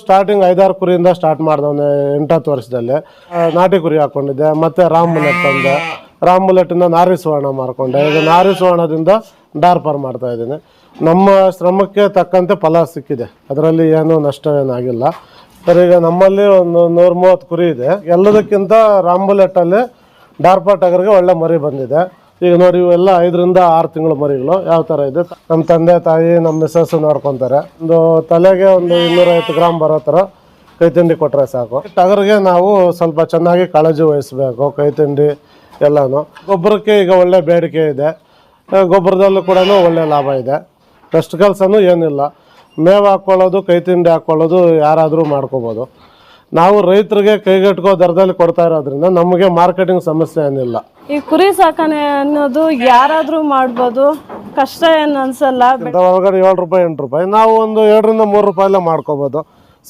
Starting ಐದಾರು ಕುರಿಯಿಂದ start ಮಾಡ್ದವನೆ ಎಂಟತ್ತು ವರ್ಷದಲ್ಲಿ. ನಾಟಿ ಕುರಿ ಹಾಕೊಂಡಿದ್ದೆ, ಮತ್ತೆ ರಾಮ್ ಬುಲೆಟ್ ತಂದೆ. ರಾಮ್ ಬುಲೆಟಿಂದ ನಾರಿ ಸುವರ್ಣ ಮಾರ್ಕೊಂಡೆ. ಈಗ ನಾರಿ ಸುವರ್ಣದಿಂದ ಡಾರ್ಪರ್ ಮಾಡ್ತಾ ಇದ್ದೀನಿ. ನಮ್ಮ ಶ್ರಮಕ್ಕೆ ತಕ್ಕಂತೆ ಫಲ ಸಿಕ್ಕಿದೆ. ಅದರಲ್ಲಿ ಏನೂ ನಷ್ಟವೇನಾಗಿಲ್ಲ. ಸರ್, ಈಗ ನಮ್ಮಲ್ಲಿ ಒಂದು ನೂರ ಮೂವತ್ತು ಕುರಿ ಇದೆ. ಎಲ್ಲದಕ್ಕಿಂತ ರಾಮ್ ಬುಲೆಟಲ್ಲಿ ಡಾರ್ಪರ್ ಟಗರ್ಗೆ ಒಳ್ಳೆ ಮರಿ ಬಂದಿದೆ. ಈಗ ನೋಡಿ ಇವೆಲ್ಲ ಐದರಿಂದ ಆರು ತಿಂಗಳ ಮರಿಗಳು. ಯಾವ ಥರ ಇದೆ? ನಮ್ಮ ತಂದೆ, ತಾಯಿ, ನಮ್ಮ ಮಿಸ್ಸಸ್ ನೋಡ್ಕೊತಾರೆ. ಒಂದು ತಲೆಗೆ ಒಂದು ಇನ್ನೂರೈವತ್ತು ಗ್ರಾಮ್ ಬರೋ ಥರ ಕೈ ತಿಂಡಿ ಕೊಟ್ಟರೆ ಸಾಕು. ಟಗರಿಗೆ ನಾವು ಸ್ವಲ್ಪ ಚೆನ್ನಾಗಿ ಕಾಳಜಿ ವಹಿಸಬೇಕು ಕೈ ತಿಂಡಿ ಎಲ್ಲನೂ. ಗೊಬ್ಬರಕ್ಕೆ ಈಗ ಒಳ್ಳೆ ಬೇಡಿಕೆ ಇದೆ. ಗೊಬ್ಬರದಲ್ಲೂ ಕೂಡ ಒಳ್ಳೆ ಲಾಭ ಇದೆ. ಕಷ್ಟ ಕೆಲಸನೂ ಏನಿಲ್ಲ. ಮೇವು ಹಾಕ್ಕೊಳ್ಳೋದು ಕೈ ತಿಂಡಿ ಹಾಕ್ಕೊಳ್ಳೋದು ಯಾರಾದರೂ ಮಾಡ್ಕೋಬೋದು. ನಾವು ರೈತರಿಗೆ ಕೈಗೆಟ್ಕೋ ದರದಲ್ಲಿ ಕೊಡ್ತಾ ಇರೋದ್ರಿಂದ ನಮಗೆ ಮಾರ್ಕೆಟಿಂಗ್ ಸಮಸ್ಯೆ ಏನಿಲ್ಲ. ಈ ಕುರಿ ಸಾಕಣೆ ಅನ್ನೋದು ಯಾರಾದ್ರೂ ಮಾಡ್ಬೋದು. ಕಷ್ಟ ಏನು ಅನ್ಸಲ್ಲ ಹೊರಗಡೆ ಏಳು ರೂಪಾಯಿ, ಎಂಟು ರೂಪಾಯಿ. ನಾವು ಒಂದು ಎರಡರಿಂದ ಮೂರು ರೂಪಾಯಲ್ಲೇ ಮಾಡ್ಕೋಬೋದು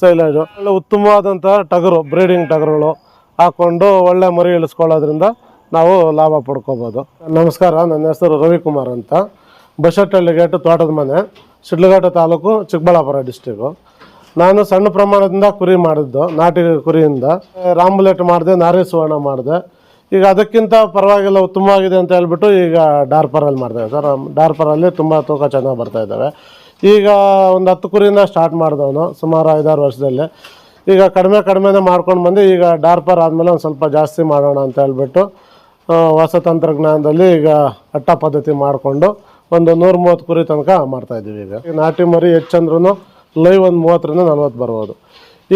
ಸೈಲೇಜು. ಒಳ್ಳೆ ಉತ್ತಮವಾದಂಥ ಟಗರು, ಬ್ರೀಡಿಂಗ್ ಟಗರುಗಳು ಹಾಕ್ಕೊಂಡು ಒಳ್ಳೆ ಮರಿ ಇಳಿಸ್ಕೊಳ್ಳೋದ್ರಿಂದ ನಾವು ಲಾಭ ಪಡ್ಕೋಬೋದು. ನಮಸ್ಕಾರ, ನನ್ನ ಹೆಸರು ರವಿಕುಮಾರ್ ಅಂತ. ಬಸಟ್ಟಳ್ಳಿ ಗೇಟು ತೋಟದ ಮನೆ ಶಿಡ್ಲಘಾಟ ತಾಲೂಕು ಚಿಕ್ಕಬಳ್ಳಾಪುರ ಡಿಸ್ಟಿಕ್ಕು ನಾನು ಸಣ್ಣ ಪ್ರಮಾಣದಿಂದ ಕುರಿ ಮಾಡಿದ್ದು, ನಾಟಿ ಕುರಿಯಿಂದ. ರಾಂಬುಲೆಟ್ ಮಾಡಿದೆ ನಾರಿ ಸುವರ್ಣ ಮಾಡಿದೆ. ಈಗ ಅದಕ್ಕಿಂತ ಪರವಾಗಿಲ್ಲ, ಉತ್ತಮವಾಗಿದೆ ಅಂತ ಹೇಳ್ಬಿಟ್ಟು ಈಗ ಡಾರ್ಪರಲ್ಲಿ ಮಾಡ್ತೇವೆ ಸರ್ ಡಾರ್ಪರಲ್ಲಿ ತುಂಬ ತೂಕ ಚೆನ್ನಾಗಿ ಬರ್ತಾ ಇದ್ದಾವೆ. ಈಗ ಒಂದು ಹತ್ತು ಕುರಿಯಿಂದ ಸ್ಟಾರ್ಟ್ ಮಾಡಿದವನು ಸುಮಾರು ಐದಾರು ವರ್ಷದಲ್ಲಿ. ಈಗ ಕಡಿಮೆ ಕಡಿಮೆನೇ ಮಾಡ್ಕೊಂಡು ಬಂದು ಈಗ ಡಾರ್ಪರ್ ಆದಮೇಲೆ ಒಂದು ಸ್ವಲ್ಪ ಜಾಸ್ತಿ ಮಾಡೋಣ ಅಂತ ಹೇಳ್ಬಿಟ್ಟು ಹೊಸ ತಂತ್ರಜ್ಞಾನದಲ್ಲಿ ಈಗ ಅಟ್ಟ ಪದ್ಧತಿ ಮಾಡಿಕೊಂಡು ಒಂದು ನೂರ ಮೂವತ್ತು ಕುರಿ ತನಕ ಮಾಡ್ತಾ ಇದ್ದೀವಿ ಈಗ. ನಾಟಿ ಮರಿ ಹೆಚ್ಚಂದ್ರೂ ಲೈವ್ ಒಂದು ಮೂವತ್ತರಿಂದ ನಲ್ವತ್ತು ಬರ್ಬೋದು.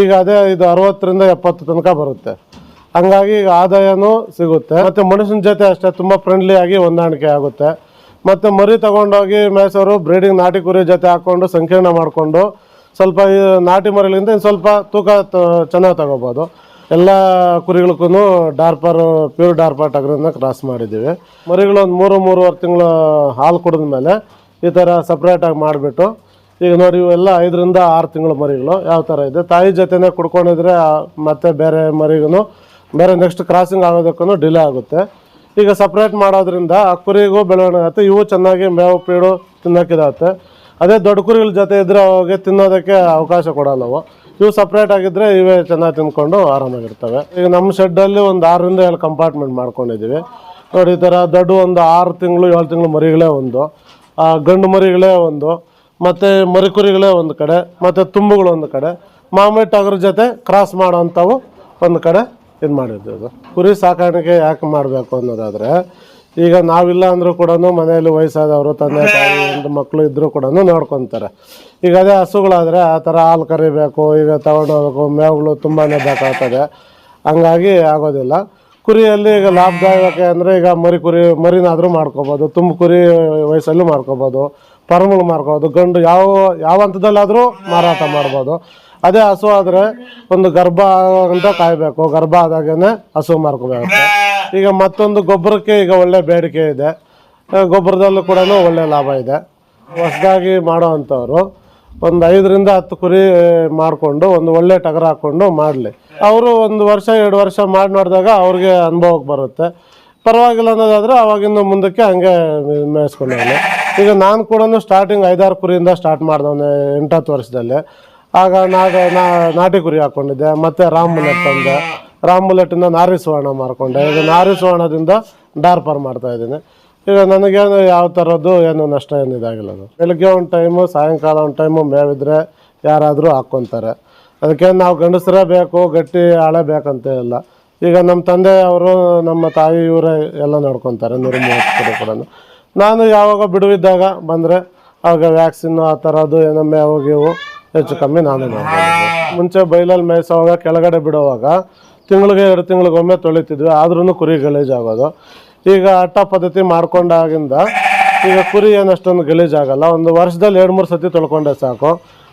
ಈಗ ಅದೇ ಇದು ಅರವತ್ತರಿಂದ ಎಪ್ಪತ್ತು ತನಕ ಬರುತ್ತೆ. ಹಂಗಾಗಿ ಈಗ ಆದಾಯನೂ ಸಿಗುತ್ತೆ. ಮತ್ತು ಮನುಷ್ಯನ ಜೊತೆ ಅಷ್ಟೇ ತುಂಬ ಫ್ರೆಂಡ್ಲಿ ಆಗಿ ಹೊಂದಾಣಿಕೆ ಆಗುತ್ತೆ. ಮತ್ತು ಮರಿ ತಗೊಂಡೋಗಿ ಮೇಸೋರು ಬ್ರೀಡಿಂಗ್ ನಾಟಿ ಕುರಿ ಜೊತೆ ಹಾಕ್ಕೊಂಡು ಸಂಕೀರ್ಣ ಮಾಡಿಕೊಂಡು ಸ್ವಲ್ಪ ನಾಟಿ ಮರಿಗಳಿಂದ ಇನ್ನು ಸ್ವಲ್ಪ ತೂಕ ಚೆನ್ನಾಗಿ ತಗೋಬೋದು. ಎಲ್ಲ ಕುರಿಗಳಿಗೂ ಡಾರ್ಪರ್ ಪ್ಯೂರ್ ಡಾರ್ಪರ್ ಟಗರಿಂದ ಕ್ರಾಸ್ ಮಾಡಿದ್ದೀವಿ. ಮರಿಗಳು ಒಂದು ಮೂರು, ಮೂರುವರೆ ತಿಂಗಳು ಹಾಲು ಕುಡಿದ ಮೇಲೆ ಈ ಥರ ಸಪ್ರೇಟಾಗಿ ಮಾಡಿಬಿಟ್ಟು ಈಗ ನೋಡಿ ಇವೆಲ್ಲ ಐದರಿಂದ ಆರು ತಿಂಗಳ ಮರಿಗಳು ಯಾವ ಥರ ಇದೆ. ತಾಯಿ ಜೊತೆನೇ ಕುಡ್ಕೊಂಡಿದ್ರೆ ಮತ್ತೆ ಬೇರೆ ಮರಿಗೂ ಬೇರೆ ನೆಕ್ಸ್ಟ್ ಕ್ರಾಸಿಂಗ್ ಆಗೋದಕ್ಕೂ ಡಿಲೇ ಆಗುತ್ತೆ. ಈಗ ಸಪ್ರೇಟ್ ಮಾಡೋದ್ರಿಂದ ಆ ಕುರಿಗೂ ಬೆಳವಣಿಗೆ ಆಗುತ್ತೆ, ಇವು ಚೆನ್ನಾಗಿ ಮೇವು ಪೀಡು ತಿನ್ನೋಕ್ಕಿದಾಗುತ್ತೆ ಅದೇ ದೊಡ್ಡ ಕುರಿಗಳ ಜೊತೆ ಇದ್ದರೆ ಅವಾಗೆ ತಿನ್ನೋದಕ್ಕೆ ಅವಕಾಶ ಕೊಡಲ್ಲವು ಇವು ಸಪ್ರೇಟ್ ಆಗಿದ್ದರೆ ಇವೇ ಚೆನ್ನಾಗಿ ತಿನ್ಕೊಂಡು ಆರಾಮಾಗಿರ್ತವೆ. ಈಗ ನಮ್ಮ ಶೆಡ್ಡಲ್ಲಿ ಒಂದು ಆರರಿಂದ ಏಳು ಕಂಪಾರ್ಟ್ಮೆಂಟ್ ಮಾಡ್ಕೊಂಡಿದ್ದೀವಿ ನೋಡಿ, ಈ ಥರ ದೊಡ್ಡ ಒಂದು ಆರು ತಿಂಗಳು, ಏಳು ತಿಂಗಳು ಮರಿಗಳೇ ಒಂದು. ಗಂಡು ಮರಿಗಳೇ ಒಂದು. ಮತ್ತು ಮರಿಕುರಿಗಳೇ ಒಂದು ಕಡೆ, ಮತ್ತು ತುಂಬುಗಳು ಒಂದು ಕಡೆ. ಮಾಮೂಲಿ ಟಗರ ಜೊತೆ ಕ್ರಾಸ್ ಮಾಡೋವಂಥವು ಒಂದು ಕಡೆ. ಇದು ಅದು? ಕುರಿ ಸಾಕಾಣಿಕೆ ಯಾಕೆ ಮಾಡಬೇಕು ಅನ್ನೋದಾದರೆ, ಈಗ ನಾವಿಲ್ಲ ಅಂದರೂ ಕೂಡ ಮನೆಯಲ್ಲಿ ವಯಸ್ಸಾದವರು, ತಂದೆ, ತಾಯಿ ಒಂದು ಮಕ್ಕಳು ಇದ್ದರೂ ಕೂಡ ನೋಡ್ಕೊತಾರೆ. ಈಗ ಅದೇ ಹಸುಗಳಾದರೆ ಆ ಥರ ಹಾಲು ಕರಿಬೇಕು, ಈಗ ತಗೊಂಡೋಗ್ಬೇಕು ಮೇವುಗಳು ತುಂಬಾ ಬೇಕಾಗ್ತದೆ. ಹಂಗಾಗಿ ಆಗೋದಿಲ್ಲ. ಕುರಿಯಲ್ಲಿ ಈಗ ಲಾಭದಾಯಕ ಅಂದರೆ ಈಗ ಮರಿ ಕುರಿ, ಮರಿನಾದರೂ ಮಾಡ್ಕೋಬೋದು, ತುಂಬ ಕುರಿ ವಯಸ್ಸಲ್ಲೂ ಮಾಡ್ಕೋಬೋದು ಪರ್ಮಗಳು ಮಾರ್ಕೋಬೋದು ಗಂಡು ಯಾವ ಯಾವ ಹಂತದಲ್ಲಾದರೂ ಮಾರಾಟ ಮಾಡ್ಬೋದು. ಅದೇ ಹಸು ಆದ್ರೆ ಒಂದು ಗರ್ಭ ಅಂತ ಕಾಯಬೇಕು. ಗರ್ಭ ಆದಾಗೇನೆ ಹಸು ಮಾರ್ಕೋಬೇಕು. ಈಗ ಮತ್ತೊಂದು ಗೊಬ್ಬರಕ್ಕೆ ಈಗ ಒಳ್ಳೆ ಬೇಡಿಕೆ ಇದೆ. ಗೊಬ್ಬರದಲ್ಲೂ ಕೂಡ ಒಳ್ಳೆ ಲಾಭ ಇದೆ. ಹೊಸದಾಗಿ ಮಾಡೋ ಅಂಥವ್ರು ಒಂದು ಐದರಿಂದ ಹತ್ತು ಕುರಿ ಮಾಡಿಕೊಂಡು ಒಂದು ಒಳ್ಳೆ ಟಗರ್ ಹಾಕ್ಕೊಂಡು ಮಾಡಲಿ. ಅವರು ಒಂದು ವರ್ಷ, ಎರಡು ವರ್ಷ ಮಾಡಿ ನೋಡಿದಾಗ ಅವ್ರಿಗೆ ಅನುಭವಕ್ಕೆ ಬರುತ್ತೆ. ಪರವಾಗಿಲ್ಲ ಅನ್ನೋದಾದರೆ ಅವಾಗಿಂದ ಮುಂದಕ್ಕೆ ಹಂಗೆ ಮೇಯಿಸ್ಕೊಂಡು ಈಗ ನಾನು ಕೂಡ ಸ್ಟಾರ್ಟಿಂಗ್ ಐದಾರು ಕುರಿಯಿಂದ ಸ್ಟಾರ್ಟ್ ಮಾಡ್ದವನೆ ಎಂಟತ್ತು ವರ್ಷದಲ್ಲಿ. ಆಗ ನಾಗ ನಾ ನಾಟಿ ಕುರಿ ಹಾಕೊಂಡಿದ್ದೆ ಮತ್ತೆ ರಾಮ್ ಬುಲೆಟ್ ತಂದೆ. ರಾಮ್ ಬುಲೆಟಿಂದ ನಾರಿ ಸುವರ್ಣ ಮಾರ್ಕೊಂಡೆ. ಈಗ ನಾರಿ ಸುವರ್ಣದಿಂದ ಡಾರ್ಪರ್ ಮಾಡ್ತಾ ಇದ್ದೀನಿ. ಈಗ ನನಗೇನು ಯಾವ ಥರದ್ದು ಏನು ನಷ್ಟ ಏನು ಇದಾಗಿಲ್ಲ ಅದು. ಬೆಳಗ್ಗೆ ಒಂದು ಟೈಮು ಸಾಯಂಕಾಲ ಒಂದು ಟೈಮು ಮೇವಿದ್ರೆ ಯಾರಾದರೂ ಹಾಕ್ಕೊತಾರೆ. ಅದಕ್ಕೆ ನಾವು ಗಂಡಸರೇ ಬೇಕು ಗಟ್ಟಿ ಆಳೆ ಬೇಕಂತ ಇಲ್ಲ. ಈಗ ನಮ್ಮ ತಂದೆ ಅವರು ನಮ್ಮ ತಾಯಿ ಇವರೇ ಎಲ್ಲ ನೋಡ್ಕೊತಾರೆ ನೂರ ಮೂವತ್ತು ಕಡೆ ಕೂಡ. ನಾನು ಯಾವಾಗ ಬಿಡುವಿದ್ದಾಗ ಬಂದರೆ ಆವಾಗ ವ್ಯಾಕ್ಸಿನ್ನು ಆ ಥರದ್ದು ಏನೋ ಮೇವು ಗೀವು ಹೆಚ್ಚು ಕಮ್ಮಿ ನಾನೇ ಮುಂಚೆ ಬೈಲಲ್ಲಿ ಮೇಯಿಸೋವಾಗ ಕೆಳಗಡೆ ಬಿಡೋವಾಗ ತಿಂಗಳಿಗೆ ಎರಡು ತಿಂಗಳಿಗೊಮ್ಮೆ ತೊಳಿತಿದ್ವಿ ಆದ್ರೂ ಕುರಿ ಗಲೀಜಾಗೋದು ಈಗ ಅಟ್ಟ ಪದ್ಧತಿ ಮಾಡ್ಕೊಂಡಾಗಿಂದ ಈಗ ಕುರಿ ಏನು ಅಷ್ಟೊಂದು ಗಲೀಜಾಗಲ್ಲ ಒಂದು ವರ್ಷದಲ್ಲಿ ಎರಡು ಮೂರು ಸತಿ ತೊಳ್ಕೊಂಡೆ ಸಾಕು.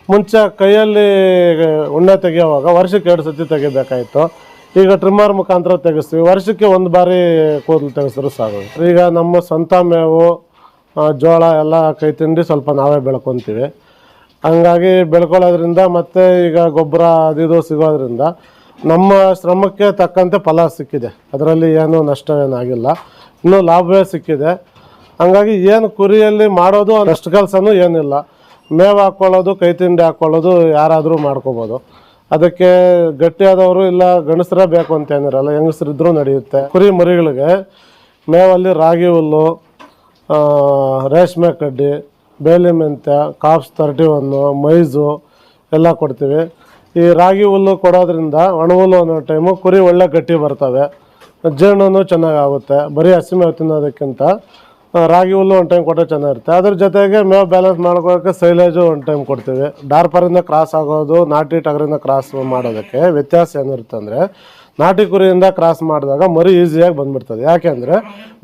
ಮುಂಚೆ ಕೈಯಲ್ಲಿ ಉಣ್ಣೆ ತೆಗಿಯೋವಾಗ ವರ್ಷಕ್ಕೆ ಎರಡು ಸತಿ ತೆಗಿಬೇಕಾಯಿತು. ಈಗ ಟ್ರಿಮ್ಮರ್ ಮುಖಾಂತರ ತೆಗೆಸ್ತೀವಿ ವರ್ಷಕ್ಕೆ ಒಂದು ಬಾರಿ ಕೂದಲು ತೆಗೆಸಿದ್ರು ಸಾಕು. ಈಗ ನಮ್ಮ ಸ್ವಂತ ಮೇವು ಜೋಳ ಎಲ್ಲ ಕೈ ತಿಂಡಿ ಸ್ವಲ್ಪ ನಾವೇ ಬೆಳ್ಕೊತೀವಿ. ಹಂಗಾಗಿ ಬೆಳ್ಕೊಳ್ಳೋದ್ರಿಂದ ಮತ್ತು ಈಗ ಗೊಬ್ಬರ ಅದು ಇದು ಸಿಗೋದ್ರಿಂದ ನಮ್ಮ ಶ್ರಮಕ್ಕೆ ತಕ್ಕಂತೆ ಫಲ ಸಿಕ್ಕಿದೆ. ಅದರಲ್ಲಿ ಏನು ನಷ್ಟವೇನಾಗಿಲ್ಲ. ಇನ್ನೂ ಲಾಭವೇ ಸಿಕ್ಕಿದೆ. ಹಂಗಾಗಿ ಏನು ಕುರಿಯಲ್ಲಿ ಮಾಡೋದು ಅಷ್ಟು ಕೆಲಸನೂ ಏನಿಲ್ಲ. ಮೇವು ಹಾಕ್ಕೊಳ್ಳೋದು ಕೈ ತಿಂಡಿ ಹಾಕ್ಕೊಳ್ಳೋದು ಯಾರಾದರೂ ಮಾಡ್ಕೋಬೋದು. ಅದಕ್ಕೆ ಗಟ್ಟಿಯಾದವರು ಇಲ್ಲ, ಗಂಡಸರೇ ಬೇಕು ಅಂತ ಏನಿರಲ್ಲ ಹೆಂಗಸರಿದ್ರೂ ನಡೆಯುತ್ತೆ. ಕುರಿ ಮರಿಗಳಿಗೆ ಮೇವಲ್ಲಿ ರಾಗಿ ಹುಲ್ಲು ರೇಷ್ಮೆ ಕಡ್ಡಿ ಬೇಲಿ ಮೆಂತ್ಯ ಕಾಫ್ಸ್ ತರ್ಟಿ ಒನ್ನು ಮೈಝು ಎಲ್ಲ ಕೊಡ್ತೀವಿ. ಈ ರಾಗಿ ಹುಲ್ಲು ಕೊಡೋದ್ರಿಂದ ಒಣ ಹುಲ್ಲು ಅನ್ನೋ ಟೈಮು ಕುರಿ ಒಳ್ಳೆ ಗಟ್ಟಿ ಬರ್ತವೆ. ಜೀರ್ಣನೂ ಚೆನ್ನಾಗಾಗುತ್ತೆ. ಬರೀ ಹಸಿಮೇವು ತಿನ್ನೋದಕ್ಕಿಂತ ಆ, ರಾಗಿ ಹುಲ್ಲು ಒಂದು ಟೈಮ್ ಕೊಟ್ಟರೆ ಚೆನ್ನಾಗಿರುತ್ತೆ. ಅದ್ರ ಜೊತೆಗೆ ಮೇವು ಬ್ಯಾಲೆನ್ಸ್ ಮಾಡ್ಕೊಳ್ಳೋಕೆ ಸೈಲೇಜು ಒಂದು ಟೈಮ್ ಕೊಡ್ತೀವಿ. ಡಾರ್ಪರಿಂದ ಕ್ರಾಸ್ ಆಗೋದು ನಾಟಿ ಟಗರಿಂದ ಕ್ರಾಸ್ ಮಾಡೋದಕ್ಕೆ ವ್ಯತ್ಯಾಸ ಏನಿರುತ್ತೆ ಅಂದರೆ ನಾಟಿ ಕುರಿಯಿಂದ ಕ್ರಾಸ್ ಮಾಡಿದಾಗ ಮರಿ ಈಸಿಯಾಗಿ ಬಂದ್ಬಿಡ್ತದೆ. ಯಾಕೆಂದರೆ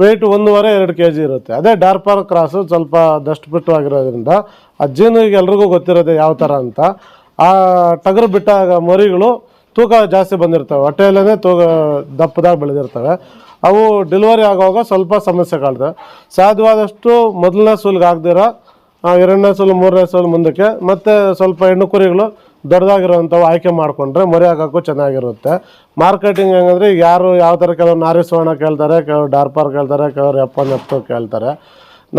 ವೆಯ್ಟ್ ಒಂದೂವರೆ ಎರಡು ಕೆ ಜಿ ಇರುತ್ತೆ. ಅದೇ ಡಾರ್ಪರ್ ಕ್ರಾಸು ಸ್ವಲ್ಪ ದಷ್ಟಪುಟ್ಟವಾಗಿರೋದ್ರಿಂದ ಆ ಜೀನು ಈಗ ಎಲ್ರಿಗೂ ಗೊತ್ತಿರೋದೆ ಯಾವ ಥರ ಅಂತ. ಆ ಟಗರು ಬಿಟ್ಟಾಗ ಮರಿಗಳು ತೂಕ ಜಾಸ್ತಿ ಬಂದಿರ್ತವೆ. ಹೊಟ್ಟೆಯಲ್ಲೇ ತೂಕ ದಪ್ಪದಾಗಿ ಬೆಳೆದಿರ್ತವೆ. ಅವು ಡೆಲಿವರಿ ಆಗುವಾಗ ಸ್ವಲ್ಪ ಸಮಸ್ಯೆ ಕಾಡ್ತವೆ ಸಾಧ್ಯವಾದಷ್ಟು ಮೊದಲನೇ ಸೂಲ್ಗೆ ಆಗದಿರೋ ಎರಡನೇ ಸೂಲು, ಮೂರನೇ ಸೂಲು ಮುಂದಕ್ಕೆ ಮತ್ತು ಸ್ವಲ್ಪ ಹೆಣ್ಣು ಕುರಿಗಳು ದೊಡ್ಡದಾಗಿರೋವಂಥವು ಆಯ್ಕೆ ಮಾಡಿಕೊಂಡ್ರೆ ಮೊರೆ ಹಾಕೋಕ್ಕೂ ಚೆನ್ನಾಗಿರುತ್ತೆ. ಮಾರ್ಕೆಟಿಂಗ್ ಹೆಂಗಂದ್ರೆ ಯಾರು ಯಾವ ಥರ ಕೆಲವ್ರು ನಾರಿ ಸುವರ್ಣ ಕೇಳ್ತಾರೆ, ಕೆಲವರು ಡಾರ್ಪರ್ ಕೇಳ್ತಾರೆ, ಕೆಲವರು ಎಪ್ಪ ಕೇಳ್ತಾರೆ.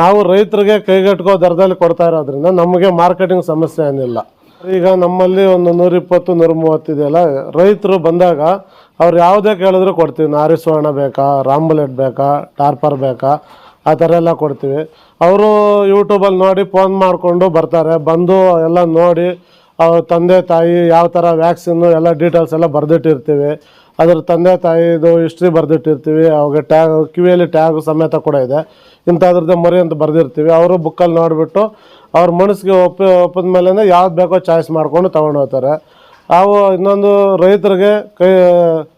ನಾವು ರೈತರಿಗೆ ಕೈಗೆಟ್ಕೋ ದರದಲ್ಲಿ ಕೊಡ್ತಾ ಇರೋದ್ರಿಂದ ನಮಗೆ ಮಾರ್ಕೆಟಿಂಗ್ ಸಮಸ್ಯೆ ಏನಿಲ್ಲ. ಈಗ ನಮ್ಮಲ್ಲಿ ಒಂದು ನೂರಿಪ್ಪತ್ತು ನೂರ ಮೂವತ್ತಿದೆಯಲ್ಲ ರೈತರು ಬಂದಾಗ ಅವ್ರು ಯಾವುದೇ ಕೇಳಿದ್ರು ಕೊಡ್ತೀವಿ. ನಾರಿ ಸುವರ್ಣ ಬೇಕಾ ರಾಂಬುಲೆಟ್ ಬೇಕಾ ಟಾರ್ಪರ್ ಬೇಕಾ, ಆ ಥರ ಎಲ್ಲ ಕೊಡ್ತೀವಿ. ಅವರು ಯೂಟ್ಯೂಬಲ್ಲಿ ನೋಡಿ ಫೋನ್ ಮಾಡಿಕೊಂಡು ಬರ್ತಾರೆ. ಬಂದು ಎಲ್ಲ ನೋಡಿ ಅವ್ರ ತಂದೆ ತಾಯಿ ಯಾವ ಥರ ವ್ಯಾಕ್ಸಿನ್ನು ಎಲ್ಲ ಡೀಟೇಲ್ಸ್ ಎಲ್ಲ ಬರೆದಿಟ್ಟಿರ್ತೀವಿ. ಅದರ ತಂದೆ ತಾಯಿದು ಹಿಸ್ಟ್ರಿ ಬರೆದಿಟ್ಟಿರ್ತೀವಿ. ಅವಾಗ ಟ್ಯಾಗ್ ಕಿವಿಯಲ್ಲಿ ಟ್ಯಾಗ್ ಸಮೇತ ಕೂಡ ಇದೆ. ಇಂಥದ್ರದ್ದು ಮರಿ ಅಂತ ಬರೆದಿರ್ತೀವಿ. ಅವರು ಬುಕ್ಕಲ್ಲಿ ನೋಡಿಬಿಟ್ಟು ಅವ್ರ ಮನಸ್ಸಿಗೆ ಒಪ್ಪ, ಒಪ್ಪಿದ ಮೇಲೆ ಯಾವ್ದು ಬೇಕೋ ಚಾಯ್ಸ್ ಮಾಡ್ಕೊಂಡು ತೊಗೊಂಡು ಹೋಗ್ತಾರೆ. ಅವು ಇನ್ನೊಂದು ರೈತರಿಗೆ ಕೈ,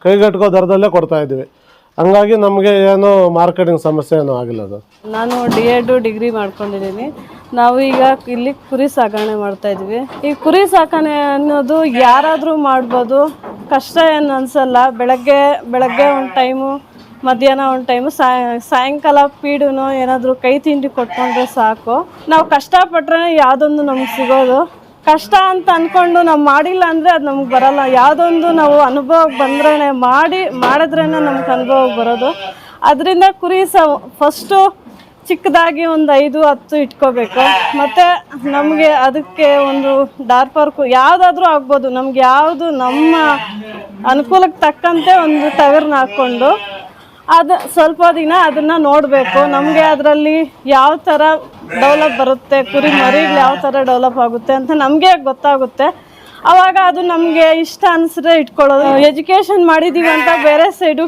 ಕೈಗೆಟ್ಕೋ ದರದಲ್ಲೇ ಕೊಡ್ತಾಯಿದ್ವಿ ಹಂಗಾಗಿ ನಮಗೆ ಏನು ಮಾರ್ಕೆಟಿಂಗ್ ಸಮಸ್ಯೆ ಏನೂ ಆಗಿಲ್ಲ ಅದು. ನಾನು ಡಿ ಎಡ್ ಡಿಗ್ರಿ ಮಾಡ್ಕೊಂಡಿದ್ದೀನಿ. ನಾವು ಈಗ ಇಲ್ಲಿ ಕುರಿ ಸಾಕಣೆ ಮಾಡ್ತಾ ಈ ಕುರಿ ಸಾಕಣೆ ಅನ್ನೋದು ಯಾರಾದರೂ ಮಾಡ್ಬೋದು. ಕಷ್ಟ ಏನು ಅನ್ಸಲ್ಲ. ಬೆಳಗ್ಗೆ ಬೆಳಗ್ಗೆ ಒಂದು ಟೈಮು, ಮಧ್ಯಾಹ್ನ ಒಂದು ಟೈಮು ಸಾಯ ಸಾಯಂಕಾಲ ಪೀಡುನೋ ಏನಾದರೂ ಕೈ ತಿಂಡಿ ಕೊಟ್ಕೊಂಡ್ರೆ ಸಾಕು. ನಾವು ಕಷ್ಟಪಟ್ರೆ ಯಾವುದೊಂದು ನಮ್ಗೆ ಸಿಗೋದು. ಕಷ್ಟ ಅಂತ ಅಂದ್ಕೊಂಡು ನಾವು ಮಾಡಿಲ್ಲ ಅಂದರೆ ಅದು ನಮ್ಗೆ ಬರಲ್ಲ. ಯಾವುದೊಂದು ನಾವು ಅನುಭವ ಬಂದ್ರೆ ಮಾಡಿ ಮಾಡಿದ್ರೇ ನಮ್ಗೆ ಅನುಭವಕ್ಕೆ ಬರೋದು. ಅದರಿಂದ ಕುರಿ ಸ ಫಸ್ಟು ಚಿಕ್ಕದಾಗಿ ಒಂದು ಐದು, ಹತ್ತು ಇಟ್ಕೋಬೇಕು. ಮತ್ತು ನಮಗೆ ಅದಕ್ಕೆ ಒಂದು ಡಾರ್ಪರ್ಕು ಯಾವುದಾದ್ರೂ ಆಗ್ಬೋದು. ನಮ್ಗೆ ಯಾವುದು ನಮ್ಮ ಅನುಕೂಲಕ್ಕೆ ತಕ್ಕಂತೆ ಒಂದು ಟಗರ್ನ ಹಾಕ್ಕೊಂಡು ಅದು ಸ್ವಲ್ಪ ದಿನ ಅದನ್ನು ನೋಡಬೇಕು. ನಮಗೆ ಅದರಲ್ಲಿ ಯಾವ ಥರ ಡೆವಲಪ್ ಬರುತ್ತೆ, ಕುರಿ ಮರಿಗಳು ಯಾವ ಥರ ಡೆವಲಪ್ ಆಗುತ್ತೆ ಅಂತ ನಮಗೆ ಗೊತ್ತಾಗುತ್ತೆ. ಅವಾಗ ಅದು ನಮಗೆ ಇಷ್ಟ ಅನಿಸಿದ್ರೆ ಇಟ್ಕೊಳ್ಳೋದು. ಎಜುಕೇಷನ್ ಮಾಡಿದ್ದೀವಿ ಅಂತ ಬೇರೆ ಸೈಡು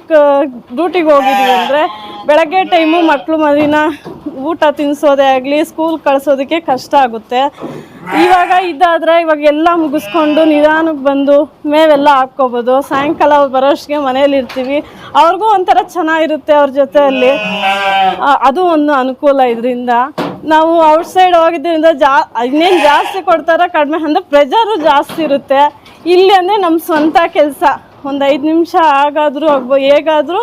ಡ್ಯೂಟಿಗೆ ಹೋಗಿದ್ದೀವಿ ಅಂದರೆ ಬೆಳಗ್ಗೆ ಟೈಮು ಮಕ್ಕಳು ಮರಿನ ಊಟ ತಿನ್ನಿಸೋದೇ ಆಗಲಿ ಸ್ಕೂಲ್ ಕಳಿಸೋದಕ್ಕೆ ಕಷ್ಟ ಆಗುತ್ತೆ. ಇವಾಗ ಇದಾದರೆ ಇವಾಗ ಎಲ್ಲ ಮುಗಿಸ್ಕೊಂಡು ನಿಧಾನಕ್ಕೆ ಬಂದು ಮೇವೆಲ್ಲ ಹಾಕ್ಕೋಬೋದು. ಸಾಯಂಕಾಲ ಬರೋಷ್ಟಿಗೆ ಮನೇಲಿ ಇರ್ತೀವಿ. ಅವ್ರಿಗೂ ಒಂಥರ ಚೆನ್ನಾಗಿರುತ್ತೆ ಅವ್ರ ಜೊತೆಯಲ್ಲಿ. ಅದು ಒಂದು ಅನುಕೂಲ ಇದರಿಂದ. ನಾವು ಔಟ್ಸೈಡ್ ಹೋಗಿದ್ದರಿಂದ ಜಾ, ಇನ್ನೇನು ಜಾಸ್ತಿ ಕೊಡ್ತಾರೋ ಕಡಿಮೆ, ಅಂದರೆ ಪ್ರೆಜರು ಜಾಸ್ತಿ ಇರುತ್ತೆ. ಇಲ್ಲಿ ಅಂದರೆ ನಮ್ಮ ಸ್ವಂತ ಕೆಲಸ. ಒಂದು ಐದು ನಿಮಿಷ ಆಗಾದರೂ ಆಗ್ಬೋದು ಹೇಗಾದರೂ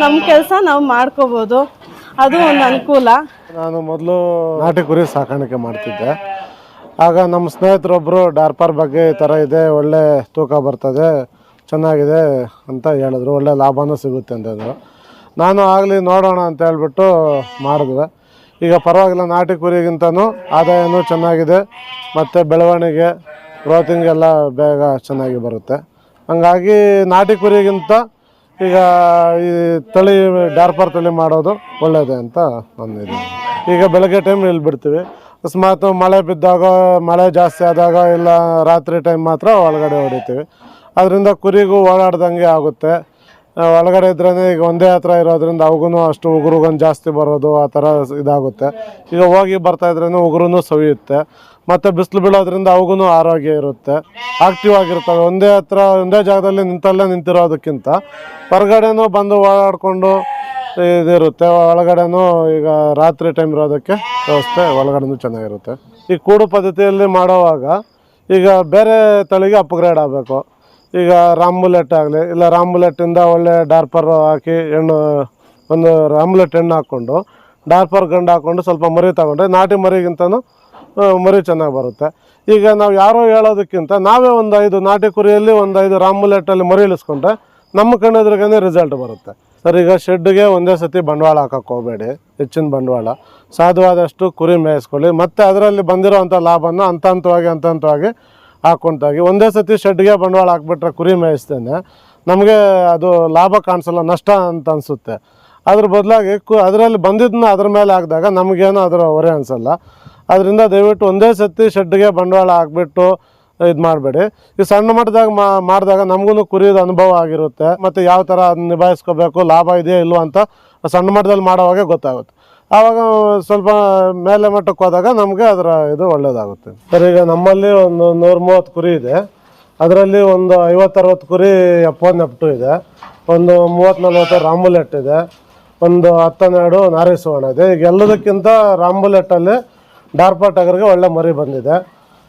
ನಮ್ಮ ಕೆಲಸ ನಾವು ಮಾಡ್ಕೋಬೋದು. ಅದು ಒಂದು ಅನುಕೂಲ. ನಾನು ಮೊದಲು ನಾಟಿ ಕುರಿ ಸಾಕಾಣಿಕೆ ಮಾಡ್ತಿದ್ದೆ. ಆಗ ನಮ್ಮ ಸ್ನೇಹಿತರೊಬ್ಬರು ಡಾರ್ಪರ್ ಬಗ್ಗೆ ಈ ಥರ ಇದೆ, ಒಳ್ಳೆ ತೂಕ ಬರ್ತದೆ, ಚೆನ್ನಾಗಿದೆ ಅಂತ ಹೇಳಿದ್ರು, ಒಳ್ಳೆ ಲಾಭನೂ ಸಿಗುತ್ತೆ ಅಂತಂದರು ನಾನು ಆಗಲಿ ನೋಡೋಣ ಅಂತ ಹೇಳ್ಬಿಟ್ಟು ಮಾಡಿದ್ವಿ. ಈಗ ಪರವಾಗಿಲ್ಲ, ನಾಟಿ ಕುರಿಗಿಂತನೂ ಆದಾಯನೂ ಚೆನ್ನಾಗಿದೆ, ಮತ್ತು ಬೆಳವಣಿಗೆ ಗ್ರೋತಿಂಗ್ ಎಲ್ಲ ಬೇಗ ಚೆನ್ನಾಗಿ ಬರುತ್ತೆ. ಹಂಗಾಗಿ ನಾಟಿ ಕುರಿಗಿಂತ ಈಗ ಈ ತಳಿ ಡಾರ್ಪರ್ ತಳಿ ಮಾಡೋದು ಒಳ್ಳೇದೆ ಅಂತ ಒಂದು ಈಗ ಬೆಳಗ್ಗೆ ಟೈಮ್ ಇಲ್ಲಿ ಬಿಡ್ತೀವಿ. ಅಕಸ್ಮಾತ್ ಮಳೆ ಬಿದ್ದಾಗ, ಮಳೆ ಜಾಸ್ತಿ ಆದಾಗ ಇಲ್ಲ ರಾತ್ರಿ ಟೈಮ್ ಮಾತ್ರ ಒಳಗಡೆ ಹೊಡಿತೀವಿ. ಅದರಿಂದ ಕುರಿಗೂ ಓಡಾಡ್ದಂಗೆ ಆಗುತ್ತೆ. ಒಳಗಡೆ ಇದ್ರೆ ಈಗ ಒಂದೇ ಹತ್ರ ಇರೋದ್ರಿಂದ ಅವಗೂ ಅಷ್ಟು ಉಗುರುಗನ್ ಜಾಸ್ತಿ ಬರೋದು ಆ ಥರ ಇದಾಗುತ್ತೆ. ಈಗ ಹೋಗಿ ಬರ್ತಾ ಇದ್ರೇ ಉಗುರು ಸವಿಯುತ್ತೆ. ಮತ್ತು ಬಿಸಿಲು ಬೀಳೋದ್ರಿಂದ ಅವಗೂ ಆರೋಗ್ಯ ಇರುತ್ತೆ. ಆಕ್ಟಿವ್ ಆಗಿರ್ತವೆ. ಒಂದೇ ಹತ್ರ, ಒಂದೇ ಜಾಗದಲ್ಲಿ ನಿಂತಲ್ಲೇ ನಿಂತಿರೋದಕ್ಕಿಂತ ಹೊರಗಡೆನೂ ಬಂದು ಓಡಾಡಿಕೊಂಡು ಇದಿರುತ್ತೆ. ಒಳಗಡೆನೂ ಈಗ ರಾತ್ರಿ ಟೈಮ್ ಇರೋದಕ್ಕೆ ವ್ಯವಸ್ಥೆ ಒಳಗಡೆನೂ ಚೆನ್ನಾಗಿರುತ್ತೆ. ಈ ಕೂಡು ಪದ್ಧತಿಯಲ್ಲಿ ಮಾಡೋವಾಗ ಈಗ ಬೇರೆ ತಳಿಗೆ ಅಪ್ಗ್ರೇಡ್ ಆಗಬೇಕು. ಈಗ ರಾಂಬುಲೆಟ್ ಆಗಲಿ, ಇಲ್ಲ ರಾಂಬುಲೆಟ್ಟಿಂದ ಒಳ್ಳೆ ಡಾರ್ಪರ್ ಹಾಕಿ ಹೆಣ್ಣು, ಒಂದು ರಾಂಬುಲೆಟ್ ಹೆಣ್ಣು ಹಾಕ್ಕೊಂಡು, ಡಾರ್ಪರ್ ಗಂಡು ಹಾಕ್ಕೊಂಡು ಸ್ವಲ್ಪ ಮರಿ ತಗೊಂಡ್ರೆ ನಾಟಿ ಮರಿಗಿಂತನೂ ಮರಿ ಚೆನ್ನಾಗಿ ಬರುತ್ತೆ. ಈಗ ನಾವು ಯಾರೋ ಹೇಳೋದಕ್ಕಿಂತ ನಾವೇ ಒಂದು ಐದು ನಾಟಿ ಕುರಿಯಲ್ಲಿ ಒಂದು ಐದು ರಾಂಬುಲೆಟ್ಟಲ್ಲಿ ಮರಿ ಇಳಿಸ್ಕೊಂಡ್ರೆ ನಮ್ಮ ಕಣ್ಣೆದ್ರಿಗೇ ರಿಸಲ್ಟ್ ಬರುತ್ತೆ. ಸರ್, ಈಗ ಶೆಡ್ಗೆ ಒಂದೇ ಸತಿ ಬಂಡವಾಳ ಹಾಕಕ್ಕೆ ಹೋಗಬೇಡಿ, ಹೆಚ್ಚಿನ ಬಂಡವಾಳ. ಸಾಧ್ಯವಾದಷ್ಟು ಕುರಿ ಮೇಯಿಸ್ಕೊಳ್ಳಿ. ಮತ್ತು ಅದರಲ್ಲಿ ಬಂದಿರೋವಂಥ ಲಾಭನ ಹಂತ ಹಂತವಾಗಿ ಹಂತ ಹಂತವಾಗಿ ಹಾಕೊಂತಾಗಿ. ಒಂದೇ ಸತಿ ಶೆಡ್ಗೆ ಬಂಡವಾಳ ಹಾಕ್ಬಿಟ್ರೆ ಕುರಿ ಮೇಯಿಸ್ತೇನೆ. ನಮಗೆ ಅದು ಲಾಭ ಕಾಣಿಸಲ್ಲ, ನಷ್ಟ ಅಂತ ಅನಿಸುತ್ತೆ. ಅದ್ರ ಬದಲಾಗಿ ಕು, ಅದರಲ್ಲಿ ಬಂದಿದ್ದನ್ನ ಅದ್ರ ಮೇಲೆ ಹಾಕಿದಾಗ ನಮಗೇನು ಅದರ ಹೊರೆ ಅನಿಸಲ್ಲ. ಅದರಿಂದ ದಯವಿಟ್ಟು ಒಂದೇ ಸತಿ ಶೆಡ್ಗೆ ಬಂಡವಾಳ ಹಾಕ್ಬಿಟ್ಟು ಇದು ಮಾಡಬೇಡಿ. ಈ ಸಣ್ಣ ಮಟ್ಟದಾಗ ಮಾಡಿದಾಗ ನಮಗೂ ಕುರಿದ ಅನುಭವ ಆಗಿರುತ್ತೆ. ಮತ್ತು ಯಾವ ಥರ ಅದನ್ನ ನಿಭಾಯಿಸ್ಕೋಬೇಕು, ಲಾಭ ಇದೆಯೋ ಇಲ್ಲವೋ ಅಂತ ಸಣ್ಣ ಮಟ್ಟದಲ್ಲಿ ಮಾಡೋವಾಗೆ ಗೊತ್ತಾಗುತ್ತೆ. ಆವಾಗ ಸ್ವಲ್ಪ ಮೇಲೆ ಮಟ್ಟಕ್ಕೆ ಹೋದಾಗ ನಮಗೆ ಅದರ ಇದು ಒಳ್ಳೆಯದಾಗುತ್ತೆ ಸರ್, ಈಗ ನಮ್ಮಲ್ಲಿ ಒಂದು ನೂರ ಮೂವತ್ತು ಕುರಿ ಇದೆ. ಅದರಲ್ಲಿ ಒಂದು ಐವತ್ತರವತ್ತು ಕುರಿ ಎಪ್ಪ ಒನ್ ಟು ಇದೆ. ಒಂದು ಮೂವತ್ತು ನಲ್ವತ್ತು ರಾಂಬುಲೆಟ್ ಇದೆ. ಒಂದು ಹತ್ತನ್ನೆರಡು ನಾರಿ ಸುವರ್ಣ ಇದೆ. ಈಗ ಎಲ್ಲದಕ್ಕಿಂತ ರಾಮುಲೆಟ್ಟಲ್ಲಿ ಡಾರ್ಪಾ ಟಗರ್ಗೆ ಒಳ್ಳೆ ಮರಿ ಬಂದಿದೆ.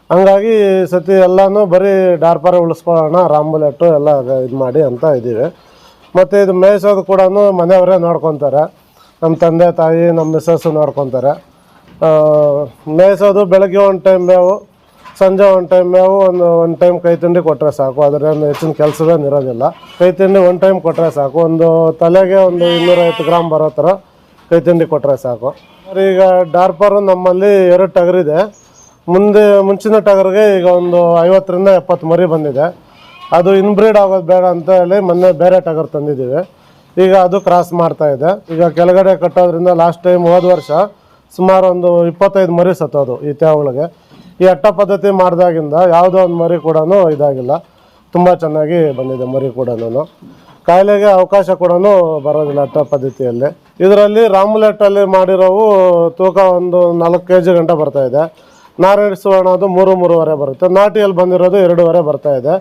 ಹಂಗಾಗಿ ಸತಿ ಎಲ್ಲನೂ ಬರೀ ಡಾರ್ಪಾರ ಉಳಿಸ್ಕೊಳ್ಳೋಣ ರಾಂಬುಲೆಟು ಎಲ್ಲ ಇದು ಮಾಡಿ ಅಂತ ಇದ್ದೀವಿ. ಮತ್ತು ಇದು ಮೇಯಿಸೋದು ಕೂಡ ಮನೆಯವರೇ ನೋಡ್ಕೊತಾರೆ. ನಮ್ಮ ತಂದೆ, ತಾಯಿ, ನಮ್ಮ ಮಿಸ್ಸಸ್ಸು ನೋಡ್ಕೊತಾರೆ. ಮೇಯಿಸೋದು ಬೆಳಗ್ಗೆ ಒಂದು ಟೈಮ್ ಮೇವು, ಸಂಜೆ ಒಂದು ಟೈಮ್ ಮೇವು, ಒಂದು ಒಂದು ಟೈಮ್ ಕೈ ತಿಂಡಿ ಕೊಟ್ಟರೆ ಸಾಕು. ಅದರಿಂದ ಹೆಚ್ಚಿನ ಕೆಲಸವೇನು ಇರೋದಿಲ್ಲ. ಕೈ ತಿಂಡಿ ಒಂದು ಟೈಮ್ ಕೊಟ್ಟರೆ ಸಾಕು. ಒಂದು ತಲೆಗೆ ಒಂದು ಇನ್ನೂರೈವತ್ತು ಗ್ರಾಮ್ ಬರೋ ಥರ ಕೈ ತಿಂಡಿ ಕೊಟ್ಟರೆ ಸಾಕು. ಈಗ ಡಾರ್ಪರು ನಮ್ಮಲ್ಲಿ ಎರಡು ಟಗರಿದೆ ಮುಂದೆ, ಮುಂಚಿನ ಟಗರಿಗೆ ಈಗ ಒಂದು ಐವತ್ತರಿಂದ ಎಪ್ಪತ್ತು ಮರಿ ಬಂದಿದೆ. ಅದು ಇನ್ಬ್ರೀಡ್ ಆಗೋದು ಬೇಡ ಅಂತ ಹೇಳಿ ಮೊನ್ನೆ ಬೇರೆ ಟಗರ್ ತಂದಿದ್ದೀವಿ. ಈಗ ಅದು ಕ್ರಾಸ್ ಮಾಡ್ತಾ ಇದೆ. ಈಗ ಕೆಳಗಡೆ ಕಟ್ಟೋದ್ರಿಂದ ಲಾಸ್ಟ್ ಟೈಮ್ ಹೋದ ವರ್ಷ ಸುಮಾರು ಒಂದು ಇಪ್ಪತ್ತೈದು ಮರಿ ಸತ್ತೋದು ಈ ತೇವಳಿಗೆ ಈ ಅಟ್ಟ ಪದ್ಧತಿ ಮಾಡಿದಾಗಿಂದ ಯಾವುದೋ ಒಂದು ಮರಿ ಕೂಡ ಇದಾಗಿಲ್ಲ. ತುಂಬ ಚೆನ್ನಾಗಿ ಬಂದಿದೆ ಮರಿ ಕೂಡ ಕಾಯಿಲೆಗೆ ಅವಕಾಶ ಕೂಡ ಬರೋದಿಲ್ಲ ಅಟ್ಟ ಪದ್ಧತಿಯಲ್ಲಿ. ಇದರಲ್ಲಿ ರಾಮುಲೆಟ್ಟಲ್ಲಿ ಮಾಡಿರೋವು ತೂಕ ಒಂದು ನಾಲ್ಕು ಕೆ ಜಿ ಗಂಟೆ ಬರ್ತಾ ಇದೆ. ನಾರಾಯಣ ಸುವರ್ಣ ಅದು ಮೂರು, ಮೂರುವರೆ ಬರುತ್ತೆ. ನಾಟಿಯಲ್ಲಿ ಬಂದಿರೋದು ಎರಡೂವರೆ ಬರ್ತಾ ಇದೆ.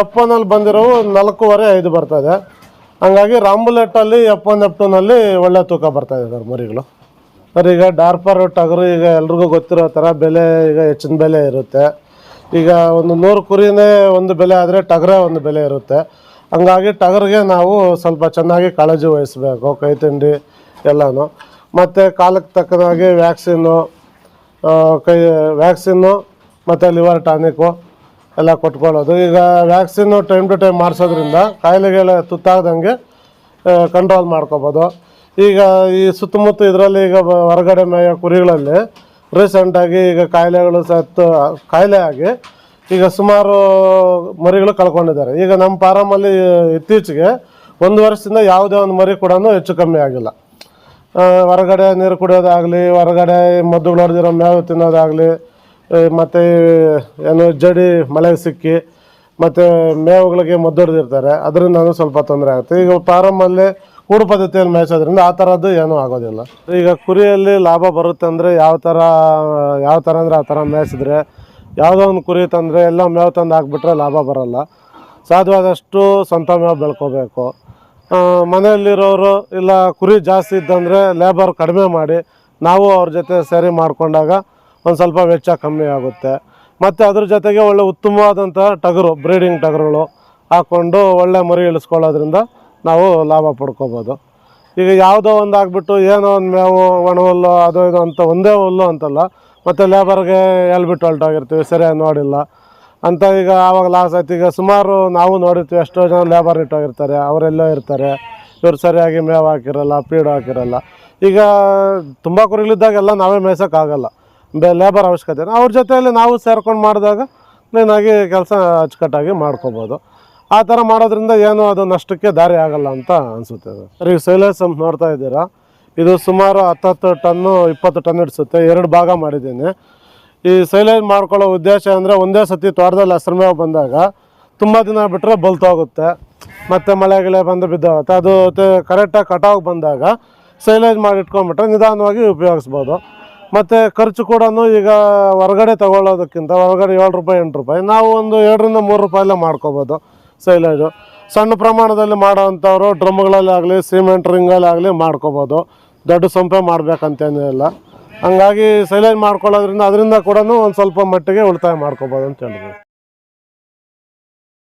ಎಪ್ಪನಲ್ಲಿ ಬಂದಿರೋವು ನಾಲ್ಕೂವರೆ, ಐದು ಬರ್ತಾ ಇದೆ. ಹಂಗಾಗಿ ರಾಂಬುಲೆಟ್ಟಲ್ಲಿ ಎಫ್ ಒನ್ ಎಫ್ ಟೂನಲ್ಲಿ ಒಳ್ಳೆ ತೂಕ ಬರ್ತಾ ಇದೆ ಸರ್ ಮರಿಗಳು. ಸರ್ ಈಗ ಡಾರ್ಪರ್ ಟಗರು ಈಗ ಎಲ್ರಿಗೂ ಗೊತ್ತಿರೋ ಥರ ಬೆಲೆ ಈಗ ಹೆಚ್ಚಿನ ಬೆಲೆ ಇರುತ್ತೆ. ಈಗ ಒಂದು ನೂರು ಕುರಿನೇ ಒಂದು ಬೆಲೆ ಆದರೆ ಟಗರೇ ಒಂದು ಬೆಲೆ ಇರುತ್ತೆ. ಹಂಗಾಗಿ ಟಗರಿಗೆ ನಾವು ಸ್ವಲ್ಪ ಚೆನ್ನಾಗಿ ಕಾಳಜಿ ವಹಿಸ್ಬೇಕು, ಕೈ ತಿಂಡಿ ಎಲ್ಲನೂ. ಮತ್ತು ಕಾಲಕ್ಕೆ ತಕ್ಕನಾಗಿ ವ್ಯಾಕ್ಸಿನ್ನು ಕೈ ವ್ಯಾಕ್ಸಿನ್ನು ಮತ್ತು ಲಿವರ್ ಟಾನಿಕ್ಕು ಎಲ್ಲ ಕೊಟ್ಕೊಳ್ಳೋದು. ಈಗ ವ್ಯಾಕ್ಸಿನ್ನು ಟೈಮ್ ಟು ಟೈಮ್ ಮಾಡಿಸೋದ್ರಿಂದ ಕಾಯಿಲೆಗೆಲ್ಲ ತುತ್ತಾಗದಂಗೆ ಕಂಟ್ರೋಲ್ ಮಾಡ್ಕೋಬೋದು. ಈಗ ಈ ಸುತ್ತಮುತ್ತ ಇದರಲ್ಲಿ ಈಗ ಹೊರಗಡೆ ಮೇಯೋ ಕುರಿಗಳಲ್ಲಿ ರೀಸೆಂಟಾಗಿ ಈಗ ಕಾಯಿಲೆಗಳು ಸತ್ತು ಕಾಯಿಲೆ ಆಗಿ ಈಗ ಸುಮಾರು ಮರಿಗಳು ಕಳ್ಕೊಂಡಿದ್ದಾರೆ. ಈಗ ನಮ್ಮ ಫಾರಮಲ್ಲಿ ಇತ್ತೀಚೆಗೆ ಒಂದು ವರ್ಷದಿಂದ ಯಾವುದೇ ಒಂದು ಮರಿ ಕೂಡ ಹೆಚ್ಚು ಕಮ್ಮಿ ಆಗಿಲ್ಲ. ಹೊರಗಡೆ ನೀರು ಕುಡಿಯೋದಾಗಲಿ, ಹೊರಗಡೆ ಮದ್ದುಗಳು ಹೊಡೆದಿರೋ ಮೇವು ತಿನ್ನೋದಾಗಲಿ ಮತ್ತು, ಏನು ಜಡಿ ಮಳೆ ಸಿಕ್ಕಿ, ಮತ್ತು ಮೇವುಗಳಿಗೆ ಮದ್ದೊಡ್ದಿರ್ತಾರೆ. ಅದರಿಂದ ಸ್ವಲ್ಪ ತೊಂದರೆ ಆಗುತ್ತೆ. ಈಗ ಫಾರಮಲ್ಲಿ ಕೂಡು ಪದ್ಧತಿಯಲ್ಲಿ ಮೇಯಿಸೋದ್ರಿಂದ ಆ ಥರದ್ದು ಏನೂ ಆಗೋದಿಲ್ಲ. ಈಗ ಕುರಿಯಲ್ಲಿ ಲಾಭ ಬರುತ್ತೆ ಅಂದರೆ ಯಾವ ಥರ ಯಾವ ಥರ ಅಂದರೆ ಆ ಥರ ಮೇಯಿಸಿದ್ರೆ, ಯಾವುದೋ ಒಂದು ಕುರಿ ತಂದರೆ ಎಲ್ಲ ಮೇವು ತಂದು ಹಾಕ್ಬಿಟ್ರೆ ಲಾಭ ಬರೋಲ್ಲ. ಸಾಧ್ಯವಾದಷ್ಟು ಸ್ವಂತ ಮೇವು ಬೆಳ್ಕೋಬೇಕು. ಮನೆಯಲ್ಲಿರೋರು ಇಲ್ಲ ಕುರಿ ಜಾಸ್ತಿ ಇದ್ದಂದರೆ ಲೇಬರ್ ಕಡಿಮೆ ಮಾಡಿ ನಾವು ಅವ್ರ ಜೊತೆ ಸೇರಿ ಮಾಡಿಕೊಂಡಾಗ ಒಂದು ಸ್ವಲ್ಪ ವೆಚ್ಚ ಕಮ್ಮಿ ಆಗುತ್ತೆ. ಮತ್ತು ಅದ್ರ ಜೊತೆಗೆ ಒಳ್ಳೆ ಉತ್ತಮವಾದಂಥ ಟಗರು ಬ್ರೀಡಿಂಗ್ ಟಗರುಗಳು ಹಾಕ್ಕೊಂಡು ಒಳ್ಳೆ ಮರಿ ಇಳಿಸ್ಕೊಳ್ಳೋದ್ರಿಂದ ನಾವು ಲಾಭ ಪಡ್ಕೋಬೋದು. ಈಗ ಯಾವುದೋ ಒಂದು ಆಗಿಬಿಟ್ಟು ಏನೋ ಒಂದು ಮೇವು, ಒಣ ಹುಲ್ಲು, ಅದು ಇದು ಅಂತ ಒಂದೇ ಹುಲ್ಲು ಅಂತಲ್ಲ, ಮತ್ತು ಲೇಬರ್ಗೆ ಹೇಳ್ಬಿಟ್ಟು ಹೊಲ್ಟೋಗಿರ್ತೀವಿ, ಸರಿಯಾಗಿ ನೋಡಿಲ್ಲ. ಅಂತ ಈಗ ಆವಾಗ ಲಾಸ್ ಆಯ್ತು. ಈಗ ಸುಮಾರು ನಾವು ನೋಡಿರ್ತೀವಿ, ಎಷ್ಟೋ ಜನ ಲೇಬರ್ ಇಟ್ಟೋಗಿರ್ತಾರೆ, ಅವರೆಲ್ಲೋ ಇರ್ತಾರೆ. ಇವ್ರು ಸರಿಯಾಗಿ ಮೇವು ಹಾಕಿರಲ್ಲ, ಪೀಡು ಹಾಕಿರಲ್ಲ. ಈಗ ತುಂಬ ಕುರಿಗಳಿದ್ದಾಗೆಲ್ಲ ನಾವೇ ಮೇಯ್ಸೋಕ್ಕಾಗಲ್ಲ. ಲೇಬರ್ ಅವಶ್ಯಕತೆ. ಅವ್ರ ಜೊತೆಯಲ್ಲಿ ನಾವು ಸೇರ್ಕೊಂಡು ಮಾಡಿದಾಗ ಕ್ಲೀನಾಗಿ ಕೆಲಸ ಅಚ್ಚುಕಟ್ಟಾಗಿ ಮಾಡ್ಕೋಬೋದು. ಆ ಥರ ಮಾಡೋದ್ರಿಂದ ಏನು ಅದು ನಷ್ಟಕ್ಕೆ ದಾರಿ ಆಗಲ್ಲ ಅಂತ ಅನಿಸುತ್ತೆ ಸರ್ ಈಗ ಸೈಲೇಸ್ ಅಂತ ನೋಡ್ತಾ ಇದ್ದೀರಾ? ಇದು ಸುಮಾರು ಹತ್ತತ್ತು ಟನ್ನು, ಇಪ್ಪತ್ತು ಟನ್ ಇಡಿಸುತ್ತೆ ಎರಡು ಭಾಗ ಮಾಡಿದ್ದೀನಿ. ಈ ಸೈಲೇಜ್ ಮಾಡ್ಕೊಳ್ಳೋ ಉದ್ದೇಶ ಅಂದರೆ ಒಂದೇ ಸತಿ ತೋಟದಲ್ಲಿ ಹಸಿರು ಬಂದಾಗ ತುಂಬ ದಿನ ಬಿಟ್ಟರೆ ಬಲ್ತೋಗುತ್ತೆ. ಮತ್ತು ಮಳೆ ಗಿಳೆ ಬಂದು ಬಿದ್ದೋಗುತ್ತೆ. ಅದು ಕರೆಕ್ಟಾಗಿ ಕಟಾವು ಬಂದಾಗ ಸೈಲೇಜ್ ಮಾಡಿ ಇಟ್ಕೊಂಡ್ಬಿಟ್ರೆ ನಿಧಾನವಾಗಿ ಉಪಯೋಗಿಸ್ಬೋದು. ಮತ್ತು ಖರ್ಚು ಕೂಡ ಈಗ ಹೊರಗಡೆ ತಗೊಳ್ಳೋದಕ್ಕಿಂತ ಹೊರಗಡೆ ಏಳು ರೂಪಾಯಿ, ಎಂಟು ರೂಪಾಯಿ. ನಾವು ಒಂದು ಎರಡರಿಂದ ಮೂರು ರೂಪಾಯಲ್ಲೇ ಮಾಡ್ಕೋಬೋದು ಸೈಲೇಜು. ಸಣ್ಣ ಪ್ರಮಾಣದಲ್ಲಿ ಮಾಡೋವಂಥವ್ರು ಡ್ರಮ್ಗಳಲ್ಲಾಗಲಿ, ಸಿಮೆಂಟ್ ರಿಂಗಲ್ಲಾಗಲಿ ಮಾಡ್ಕೋಬೋದು. ದೊಡ್ಡ ಸೊಂಪೆ ಮಾಡಬೇಕಂತೇನಿಲ್ಲ ಹಂಗಾಗಿ ಸೈಲೇಜ್ ಮಾಡ್ಕೊಳ್ಳೋದ್ರಿಂದ ಅದರಿಂದ ಕೂಡ ಒಂದು ಸ್ವಲ್ಪ ಮಟ್ಟಿಗೆ ಉಳಿತಾಯ ಮಾಡ್ಕೋಬೋದು ಅಂತ ಹೇಳಿದ್ವಿ